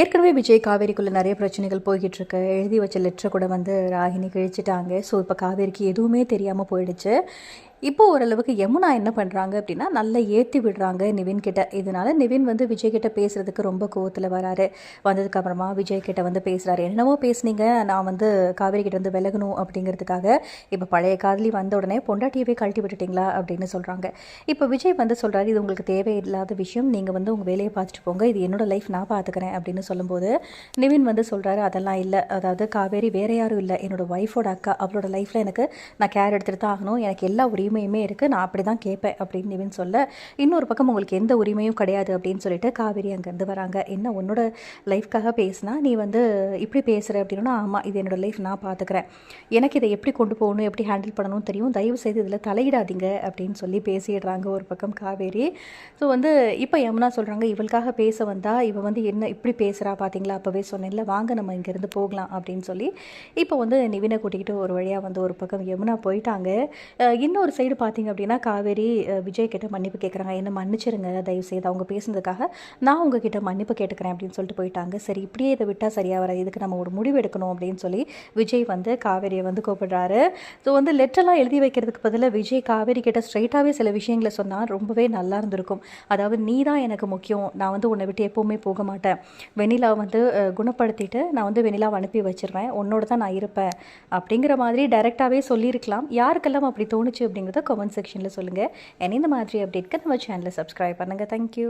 ஏற்கனவே விஜய் காவேரிக்குள்ளே நிறைய பிரச்சனைகள் போய்கிட்டு இருக்கு எழுதி வச்ச லெட்டரை கூட வந்து ராகினி கிழிச்சிட்டாங்க. ஸோ இப்போ காவேரிக்கு எதுவுமே தெரியாமல் போயிடுச்சு. இப்போ ஓரளவுக்கு யமுனா என்ன பண்ணுறாங்க அப்படின்னா நல்லா ஏற்றி விடுறாங்க நிவின் கிட்ட. இதனால நிவின் வந்து விஜய் கிட்ட பேசுறதுக்கு ரொம்ப கோவத்தில் வராரு. வந்ததுக்கப்புறமா விஜய் கிட்ட வந்து பேசுறாரு. என்னமோ பேசுனீங்க நான் வந்து காவேரி கிட்ட வந்து விலகணும் அப்படிங்கிறதுக்காக இப்போ பழைய காதலி வந்த உடனே பொண்டாட்டியவே கழட்டி விட்டுட்டீங்களா அப்படின்னு சொல்கிறாங்க இப்போ விஜய் வந்து சொல்கிறாரு இது உங்களுக்கு தேவையில்லாத விஷயம். நீங்கள் வந்து உங்கள் வேலையை பார்த்துட்டு போங்க. இது என்னோட லைஃப் நான் பார்த்துக்கிறேன் அப்படின்னு சொல்லும்போது நிவின் வந்து சொல்கிறாரு அதெல்லாம் இல்லை. அதாவது காவேரி வேற யாரும் இல்லை. என்னோட ஒய்ஃபோட அக்கா அவளோட லைஃப்பில் எனக்கு நான் கேர் எடுத்துகிட்டு தான் ஆகணும். எனக்கு எல்லா உரிமையுமே இருக்குது நான் அப்படி தான் கேட்பேன் அப்படின்னு நிவின் சொல்ல இன்னொரு பக்கம் உங்களுக்கு எந்த உரிமையும் கிடையாது அப்படின்னு சொல்லிட்டு காவேரி அங்கேருந்து வராங்க. என்ன உன்னோட லைஃப்காக பேசினா நீ வந்து இப்படி பேசுகிற அப்படின்னா ஆமாம் இது என்னோட லைஃப் நான் பார்த்துக்கிறேன் எனக்கு இதை எப்படி கொண்டு போகணும் எப்படி ஹேண்டில் பண்ணணும்னு தெரியும். தயவு செய்து இதில் தலையிடாதீங்க அப்படின்னு சொல்லி பேசிடுறாங்க ஒரு பக்கம் காவேரி. ஸோ வந்து இப்போ யமுனா சொல்கிறாங்க இவளுக்காக பேச வந்தால் இவ வந்து என்ன இப்படி பேசுகிறா பார்த்தீங்களா அப்போவே சொன்னேன்ல வாங்க நம்ம இங்கேருந்து போகலாம் அப்படின்னு சொல்லி இப்போ வந்து நிவினை கூட்டிக்கிட்டு ஒரு வழியாக வந்து ஒரு பக்கம் யமுனா போயிட்டாங்க. இன்னொரு சைடு பார்த்தீங்க அப்படின்னா காவேரி விஜய் கிட்ட மன்னிப்பு கேட்குறாங்க என்ன மன்னிச்சிருங்க தயவு செய்து அவங்க பேசுனதுக்காக நான் உங்ககிட்ட மன்னிப்பு கேட்டுக்கிறேன் அப்படின்னு சொல்லிட்டு போயிட்டாங்க. சரி இப்படியே இதை விட்டால் சரியாக வர இதுக்கு நம்ம ஒரு முடிவு எடுக்கணும் அப்படின்னு சொல்லி விஜய் வந்து காவேரியை வந்து கூப்பிடுறாரு. ஸோ வந்து லெட்டர்லாம் எழுதி வைக்கிறதுக்கு பதிலாக விஜய் காவேரி கிட்ட ஸ்ட்ரைட்டாகவே சில விஷயங்களை சொன்னால் ரொம்பவே நல்லா இருந்திருக்கும். அதாவது நீ தான் எனக்கு முக்கியம். நான் வந்து உன்னை விட்டு எப்போவுமே போக மாட்டேன். வெனிலா வந்து குணப்படுத்திட்டு நான் வந்து வெண்ணிலாவை அனுப்பி வச்சிருவேன். உன்னோட தான் நான் இருப்பேன். அப்படிங்கிற மாதிரி டைரெக்டாகவே சொல்லியிருக்கலாம். யாருக்கெல்லாம் அப்படி தோணுச்சு அப்படிங்கிறது கமெண்ட் செக்ஷனில் சொல்லுங்கள் என்ன இந்த மாதிரி அப்டேட்க்கு நம்ம சேனலை சப்ஸ்கிரைப் பண்ணுங்கள் தேங்க்யூ